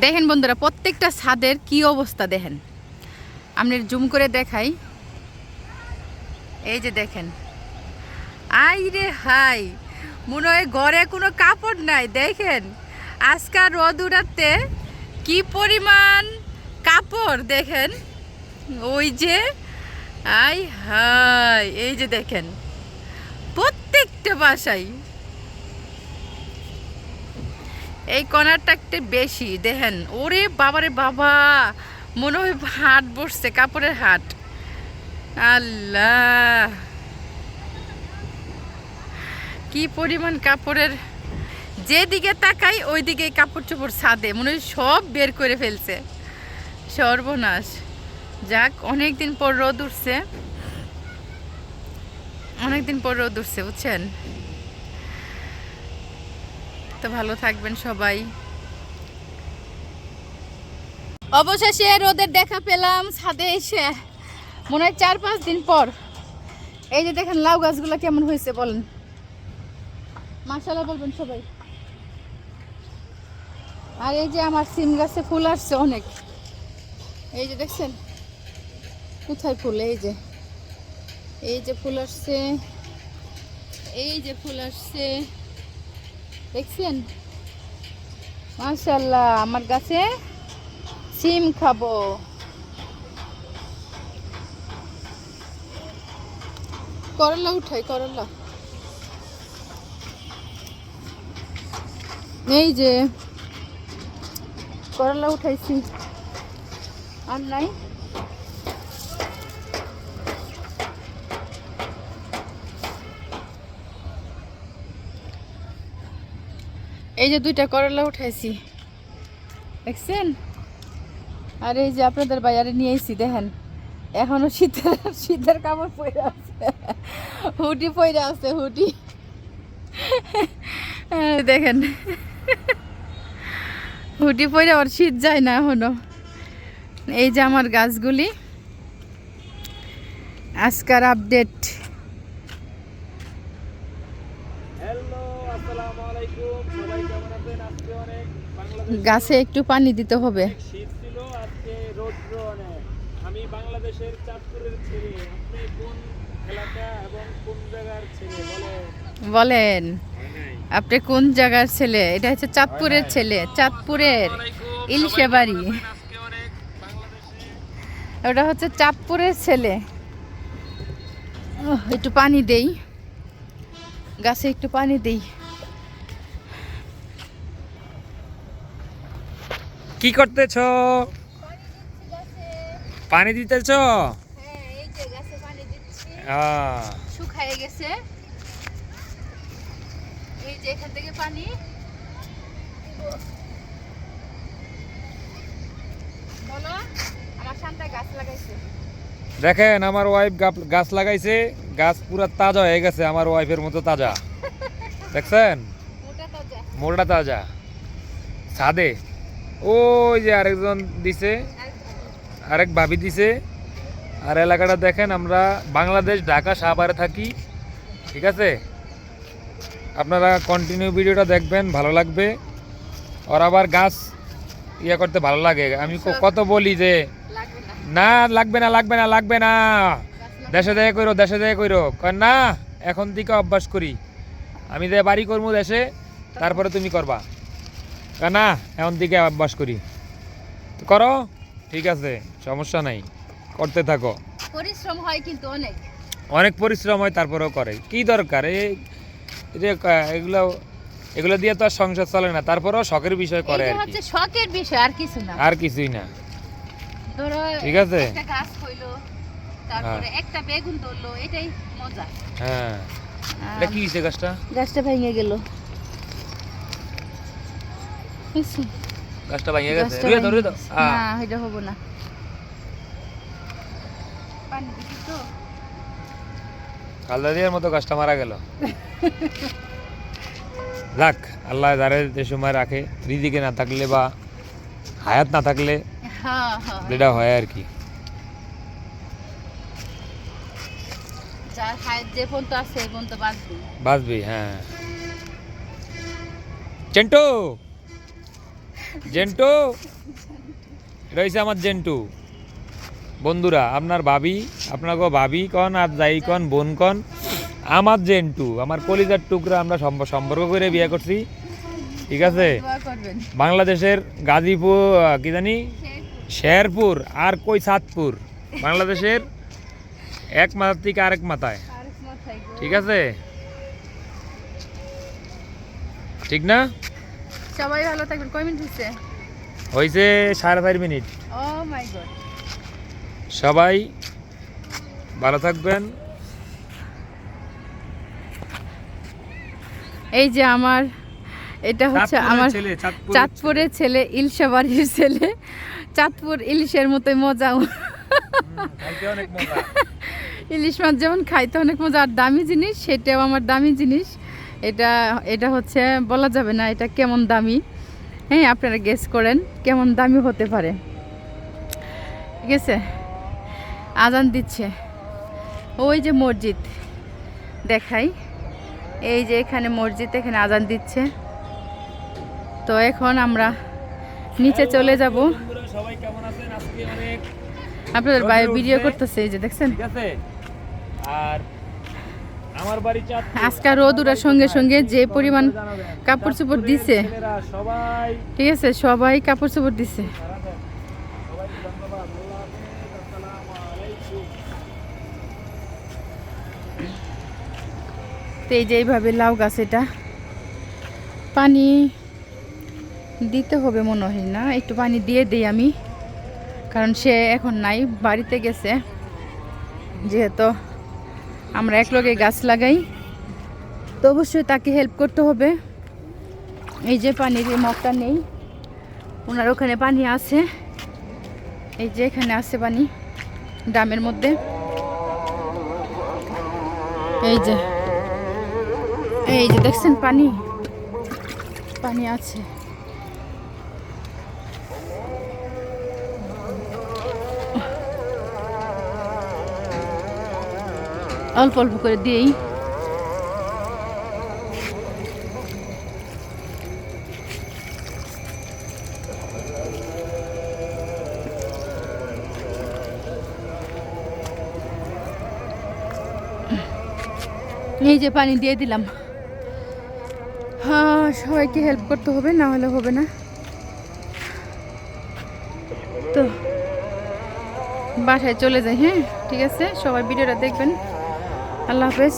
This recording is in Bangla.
দেখেন বন্ধুরা, প্রত্যেকটা ছাদের কি অবস্থা দেখেন। আপনি জুম করে দেখাই। এই যে দেখেন। আই রে হাই, মনে হয় ঘরে কোনো কাপড় নাই, দেখেন। আজকাল রোদ উড়াতে কি পরিমাণ কাপড় দেখেন। ওই যে, আই হাই, এই যে দেখেন। প্রত্যেকটা বাসায় এই কর্নারটা একটু বেশি, দেখেন। ওরে বাবারে বাবা! মনে হয় হাট বসছে, কাপড়ের হাট। আল্লাহ! কি পরিমাণ কাপড়ের যেদিকে তাকাই, ওইদিকে কাপড় চোপড় ছাদে। মনে হয় সব বের করে ফেলছে। সর্বনাশ। যাক, অনেকদিন পর রোদ উঠছে। অনেকদিন পর রোদ উঠছে, বুঝছেন? ভালো থাকবেন সবাই। অবশেষে রোদের দেখা পেলাম ছাদে এসে। মনে হয় চার পাঁচ দিন পর। এই যে দেখেন লাউ গাছগুলো কেমন হয়েছে বলেন। মাসালা বলবেন সবাই। আর এই যে আমার সিম গাছে ফুল আসছে অনেক। এই যে দেখছেন? কোথায় ফুল? এই যে। এই যে ফুল আসছে। এই যে ফুল আসছে। দেখছেন? মাশাল্লাহ আমার গাছে সিম খাব। করলা উঠাই, করলা। এই যে, করলা উঠাইছি। আর নাই। এই যে দুইটা করলা উঠাইছি। দেখছেন? আর এই যে আপনাদের বাজারে নিয়ে এসেছি দেখেন। এখনও শীতের শীতের কাপড় পরে আছে। হুটি পরে আছে এই দেখেন। হুটি পরে আর শীত যায় না এখনও। এই যে আমার গাছগুলি। আজকার আপডেট হ্যালো আসসালামু আলাইকুম সবাই কেমন আছেন আজকে অনেক বাংলাদেশ গাছে একটু পানি দিতে হবে। শীত ছিল আজকে রৌদ্র অনেক আমি বাংলাদেশের চাঁদপুরের ছেলে। আপনি কোন এলাকা এবং কোন জায়গার ছেলে? বলেন। আপনি কোন জায়গার ছেলে? এটা হচ্ছে চাঁদপুরের ছেলে চাঁদপুরের ইলশে বাড়ি ওটা হচ্ছে চাঁদপুরের ছেলে। একটু পানি দেই। গাছে একটু পানি দেই। কি করতেছ? পানি দিতেছ? শুকায় গেছে। এই যে এখান থেকে পানি। বলো আমার শান্তা গাছ লাগাইছে। দেখেন আমার ওয়াইফ গাছ লাগাইছে। গাছ পুরা তাজা হয়ে গেছে আমার ওয়াইফের মতো তাজা। দেখছেন? মোটা তাজা। মোটা তাজা। ছাদে। ওই যে আরেকজন দিছে আরেক ভাবি দিছে। আর এলাকাটা দেখেন আমরা বাংলাদেশ ঢাকা সাহাবারে থাকি ঠিক আছে? আপনারা কন্টিনিউ ভিডিওটা দেখবেন ভালো লাগবে। আর আবার গাছ ইয়ে করতে ভালো লাগে। আমি কত বলি যে না। লাগবে না লাগবে না লাগবে না। দেশে দেয় কইরো দেশে দেয় কইরো। কয় না এখন থেকে অভ্যাস করি। আমি যে বাড়ি করব দেশে তারপরে তুমি করবা। না এখন থেকে অভ্যাস করি। করো ঠিক আছে সমস্যা নাই করতে থাকো। পরিশ্রম হয় কিন্তু অনেক। অনেক পরিশ্রম হয় তারপরেও করে। কি দরকার? এই এই যে এগুলো এগুলো দিয়ে তো আর সংসার চলে না তারপরেও শখের বিষয় করে আর কি। হচ্ছে শখের বিষয় আর কিছু না। আর কিছুই না। ধরো ঠিক আছে? একটা গাছ হইল তারপরে একটা বেগুন ধরলো এটাই মজা। হ্যাঁ। এটা কি হয়েছে গাছটা? গাছটা ভেঙে গেল। গাছটা ভেঙে গেছে। রুয়ে দাও রুয়ে দাও। না এটা হব না। পানি দিছি তো। কালদা মতো গাছটা মারা গেল। যাক আল্লাহ যারে যে সময় রাখে রিদিকে না থাকলে বা হায়াত না থাকলে হ্যাঁ হ্যাঁ। যেটা হয় আর কি। বাঁচবি হ্যাঁ। চেন্টু! জেন্টু? রয়েছে আমার জেন্টু। বন্ধুরা আপনার ভাবি আপনাকে ভাবি কন আর যাই কন বোন কন আমার জেন্টু আমার কলিজার টুকরা আমরা সম্প- সম্পর্ক করে বিয়ে করছি। ঠিক আছে? বাংলাদেশের গাজীপুর কি জানি? শেরপুর আর কই সাতপুর? বাংলাদেশের এক মাথার থেকে আরেক মাথায়। ঠিক আছে? ঠিক না? সবাই ভালো থাকবেন। কয় মিনিট হচ্ছে হয়েছে সাড়ে চার মিনিট। ও মাই গড সবাই ভালো থাকবেন। এই যে আমার এটা হচ্ছে আমার চাঁদপুরের ছেলে ইলশা বাড়ির ছেলে। চাঁদপুর ইলিশের মতোই অনেক মজা। ইলিশ মাছ যেমন খাইতে অনেক মজা আর দামি জিনিস সেটাও আমার দামি জিনিস। এটা এটা হচ্ছে, বলা যাবে না এটা কেমন দামি। হ্যাঁ আপনারা গেস করেন, কেমন দামি হতে পারে। ঠিক আছে? আজান দিচ্ছে। ওই যে মসজিদ, দেখাই। এই যে এখানে মসজিদ, এখানে আজান দিচ্ছে। তো এখন আমরা নিচে চলে যাব। আপনাদের বাইরে ভিডিও করতেছে, এই যে দেখছেন? আর আজকে রোদ উঠার সঙ্গে সঙ্গে যে পরিমাণ কাপড় চোপড় দিছে। ঠিক আছে সবাই কাপড় চোপড় দিছে। তো এই যে এইভাবে লাউ গাছ এটা পানি দিতে হবে মনে হয় না একটু পানি দিয়ে দিই আমি কারণ সে এখন নাই বাড়িতে গেছে যেহেতু আমরা একলগে গাছ লাগাই। তো অবশ্যই তাকে হেল্প করতে হবে। এই যে পানির এই মগটা নেই। ওনার ওখানে পানি আছে। এই যে এখানে আছে পানি, ড্রামের মধ্যে। এই যে এই যে দেখছেন পানি? পানি আছে। অল্প অল্প করে দিয়েই। এই যে পানি দিয়ে দিলাম। হ্যাঁ সবাইকে হেল্প করতে হবে, না হলে হবে না। তো, বাসায় চলে যাই হ্যাঁ? ঠিক আছে? সবাই ভিডিওটা দেখবেন। আল্লাহ হাফেজ।